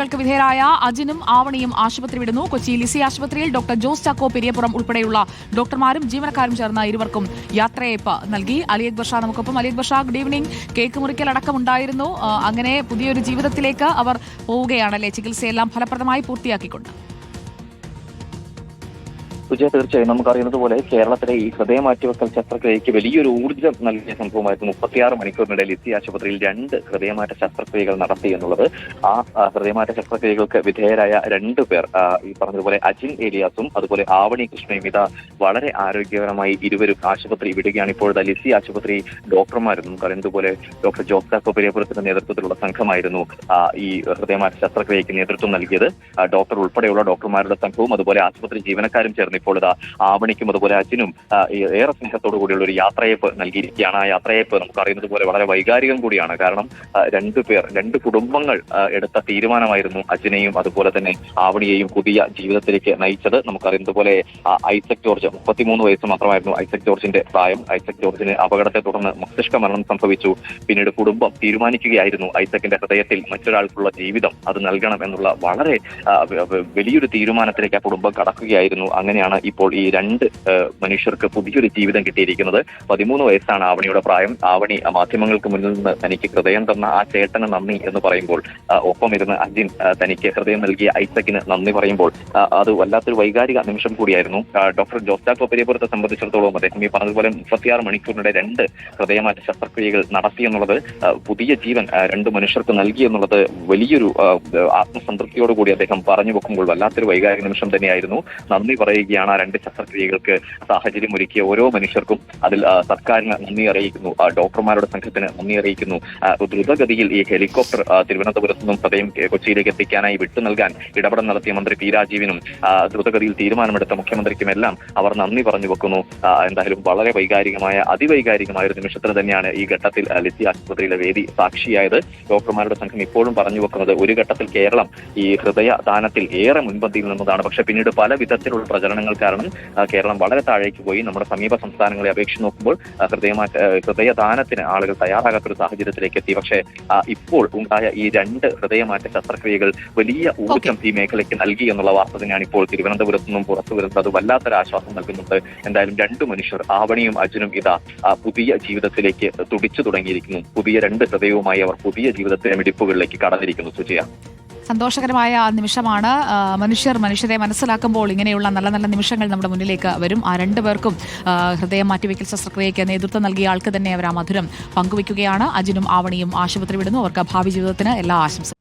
ശസ്ത്രക്രിയകൾക്ക് വിധേയരായ അജിനും ആവണിയും ആശുപത്രി വിടുന്നു കൊച്ചി ലിസി ആശുപത്രിയിൽ ഡോക്ടർ ജോസ് ചാക്കോ പെരിയപ്പുറം ഉൾപ്പെടെയുള്ള ഡോക്ടർമാരും ജീവനക്കാരും ചേർന്ന ഇരുവർക്കും യാത്രയയപ്പ് നൽകി. അലി അക്ബർ ഷാ നമുക്കൊപ്പം. Ali Akbar Shah good evening cake മുറിക്കൽ അടക്കമുണ്ടായിരുന്നു അങ്ങനെ പുതിയൊരു ജീവിതത്തിലേക്ക് അവർ പോവുകയാണല്ലേ ചികിത്സയെല്ലാം ഫലപ്രദമായി പൂർത്തിയാക്കിക്കൊണ്ട്. സുജയ തീർച്ചയായും നമുക്കറിയുന്നത് പോലെ കേരളത്തിലെ ഈ ഹൃദയമാറ്റിവെക്കൽ ശസ്ത്രക്രിയയ്ക്ക് വലിയൊരു ഊർജം നൽകിയ സംഭവമായിരുന്നു മുപ്പത്തിയാറ് മണിക്കൂറിനിടയിൽ ലിസി ആശുപത്രിയിൽ രണ്ട് ഹൃദയമാറ്റ ശസ്ത്രക്രിയകൾ നടത്തി എന്നുള്ളത്. ആ ഹൃദയമാറ്റ ശസ്ത്രക്രിയകൾക്ക് വിധേയരായ രണ്ടു പേർ ഈ പറഞ്ഞതുപോലെ അജിൻ ഏലിയാസും അതുപോലെ ആവണി കൃഷ്ണയും ഇതാ വളരെ ആരോഗ്യകരമായി ഇരുവരും ആശുപത്രി വിടുകയാണ്. ഇപ്പോഴത്തെ ലിസി ആശുപത്രി ഡോക്ടർമാരും നമുക്കറിയുന്നത് പോലെ ഡോക്ടർ ജോസഫ് പെരിയപുരത്തിന്റെ നേതൃത്വത്തിലുള്ള സംഘമായിരുന്നു ഈ ഹൃദയമാറ്റ ശസ്ത്രക്രിയയ്ക്ക് നേതൃത്വം നൽകിയത്. ഡോക്ടർ ഉൾപ്പെടെയുള്ള ഡോക്ടർമാരുടെ സംഘവും അതുപോലെ ആശുപത്രി ജീവനക്കാരും ചേർന്ന് ഇപ്പോൾ ഇതാ ആവണിക്കും അതുപോലെ അച്ഛനും ഏറെ സ്നേഹത്തോടു കൂടിയുള്ള ഒരു യാത്രയപ്പ് നൽകിയിരിക്കുകയാണ്. ആ യാത്രയപ്പ് നമുക്കറിയുന്നത് പോലെ വളരെ വൈകാരികം കൂടിയാണ്. കാരണം രണ്ടു പേർ രണ്ട് കുടുംബങ്ങൾ എടുത്ത തീരുമാനമായിരുന്നു അച്ഛനെയും അതുപോലെ തന്നെ ആവണിയെയും പുതിയ ജീവിതത്തിലേക്ക് നയിച്ചത്. നമുക്കറിയുന്നത് പോലെ ഐസക് ജോർജ് മുപ്പത്തിമൂന്ന് വയസ്സ് മാത്രമായിരുന്നു ഐസക് ജോർജിന്റെ പ്രായം. ഐസക് ജോർജിന് അപകടത്തെ തുടർന്ന് മസ്തിഷ്ക മരണം സംഭവിച്ചു. പിന്നീട് കുടുംബം തീരുമാനിക്കുകയായിരുന്നു ഐസക്കിന്റെ ഹൃദയത്തിൽ മറ്റൊരാൾക്കുള്ള ജീവിതം അത് നൽകണം എന്നുള്ള വളരെ വലിയൊരു തീരുമാനത്തിലേക്ക് ആ കുടുംബം കടക്കുകയായിരുന്നു. അങ്ങനെയാണ് ഇപ്പോൾ ഈ രണ്ട് മനുഷ്യർക്ക് പുതിയൊരു ജീവിതം കിട്ടിയിരിക്കുന്നത്. പതിമൂന്ന് വയസ്സാണ് ആവണിയുടെ പ്രായം. ആവണി മാധ്യമങ്ങൾക്ക് മുന്നിൽ നിന്ന് തനിക്ക് ഹൃദയം തന്ന ആ ചേട്ടന് നന്ദി എന്ന് പറയുമ്പോൾ ഒപ്പം ഇരുന്ന് അജിൻ തനിക്ക് ഹൃദയം നൽകിയ ഐസക്കിന് നന്ദി പറയുമ്പോൾ അത് വല്ലാത്തൊരു വൈകാരിക നിമിഷം കൂടിയായിരുന്നു. ഡോക്ടർ ജോസ്റ്റാക്കോ പെരിയപുരത്തെ സംബന്ധിച്ചിടത്തോളം അദ്ദേഹം ഈ പറഞ്ഞതുപോലെ മുപ്പത്തിയാറ് മണിക്കൂറിനിടെ രണ്ട് ഹൃദയമാറ്റ ശസ്ത്രക്രിയകൾ നടത്തി എന്നുള്ളത് പുതിയ ജീവൻ രണ്ട് മനുഷ്യർക്ക് നൽകി എന്നുള്ളത് വലിയൊരു ആത്മസംതൃപ്തിയോടുകൂടി ആത്മസംതൃപ്തിയോട് കൂടി അദ്ദേഹം പറഞ്ഞു വെക്കുമ്പോൾ വല്ലാത്തൊരു വൈകാരിക നിമിഷം തന്നെയായിരുന്നു. നന്ദി പറയുകയാണ്. ആ രണ്ട് ശസ്ത്രക്രിയകൾക്ക് സാഹചര്യം ഒരുക്കിയ ഓരോ മനുഷ്യർക്കും അതിൽ സർക്കാരിന് നന്ദി അറിയിക്കുന്നു. ഡോക്ടർമാരുടെ സംഘത്തിന് നന്ദി അറിയിക്കുന്നു. ദ്രുതഗതിയിൽ ഈ ഹെലികോപ്റ്റർ തിരുവനന്തപുരത്ത് നിന്നും പ്രതയം കൊച്ചിയിലേക്ക് എത്തിക്കാനായി വിട്ടു നൽകാൻ ഇടപെടൽ നടത്തിയ മന്ത്രി പി രാജീവിനും ദ്രുതഗതിയിൽ തീരുമാനമെടുത്ത മുഖ്യമന്ത്രിക്കുമെല്ലാം അവർ നന്ദി പറഞ്ഞു വെക്കുന്നു. എന്തായാലും വളരെ വൈകാരികമായ അതിവൈകാരികമായ ഒരു നിമിഷത്തിന് തന്നെയാണ് ഈ ഘട്ടത്തിൽ ലിസി ആശുപത്രിയിലെ വേദി സാക്ഷിയായത്. ഡോക്ടർമാരുടെ സംഘം ഇപ്പോഴും പറഞ്ഞു വെക്കുന്നത് ഒരു ഘട്ടത്തിൽ കേരളം ഈ ഹൃദയ ദാനത്തിൽ ഏറെ മുൻപന്തിയിൽ നിന്നതാണ്. പക്ഷെ പിന്നീട് പല വിധത്തിലുള്ള പ്രചരണങ്ങൾ കാരണം കേരളം വളരെ താഴേക്ക് പോയി നമ്മുടെ സമീപ സംസ്ഥാനങ്ങളെ അപേക്ഷിച്ച് നോക്കുമ്പോൾ ആ, ഹൃദയമാറ്റ ഹൃദയദാനത്തിന് ആളുകൾ തയ്യാറാകാത്തൊരു സാഹചര്യത്തിലേക്ക് എത്തി. പക്ഷേ ഇപ്പോൾ ഉണ്ടായ ഈ രണ്ട് ഹൃദയമാറ്റ ശസ്ത്രക്രിയകൾ വലിയ ഊർജം ഈ മേഖലയ്ക്ക് നൽകി എന്നുള്ള വാർത്ത തന്നെയാണ് ഇപ്പോൾ തിരുവനന്തപുരത്ത് നിന്നും പുറത്തു വരുന്നത്. അത് വല്ലാത്തൊരു ആശ്വാസം നൽകുന്നുണ്ട്. എന്തായാലും രണ്ടു മനുഷ്യർ ആവണിയും അർജുനും ഇതാ പുതിയ ജീവിതത്തിലേക്ക് തുടിച്ചു തുടങ്ങിയിരിക്കുന്നു. പുതിയ രണ്ട് ഹൃദയവുമായി അവർ പുതിയ ജീവിതത്തിലെ മിടിപ്പുകളിലേക്ക് കടന്നിരിക്കുന്നു സുജയ. സന്തോഷകരമായ നിമിഷമാണ്. മനുഷ്യർ മനുഷ്യരെ മനസ്സിലാക്കുമ്പോൾ ഇങ്ങനെയുള്ള നല്ല നല്ല നിമിഷങ്ങൾ നമ്മുടെ മുന്നിലേക്ക് വരും. ആ രണ്ടു പേർക്കും ഹൃദയം മാറ്റിവെക്കൽ ശസ്ത്രക്രിയയ്ക്ക് നേതൃത്വം നൽകിയ ആൾക്ക് തന്നെ അവർ ആ മധുരം പങ്കുവയ്ക്കുകയാണ് അജിനും ആവണിയും ആശുപത്രി വിടുന്നു. അവർക്ക് ഭാവി ജീവിതത്തിന് എല്ലാ ആശംസകളും.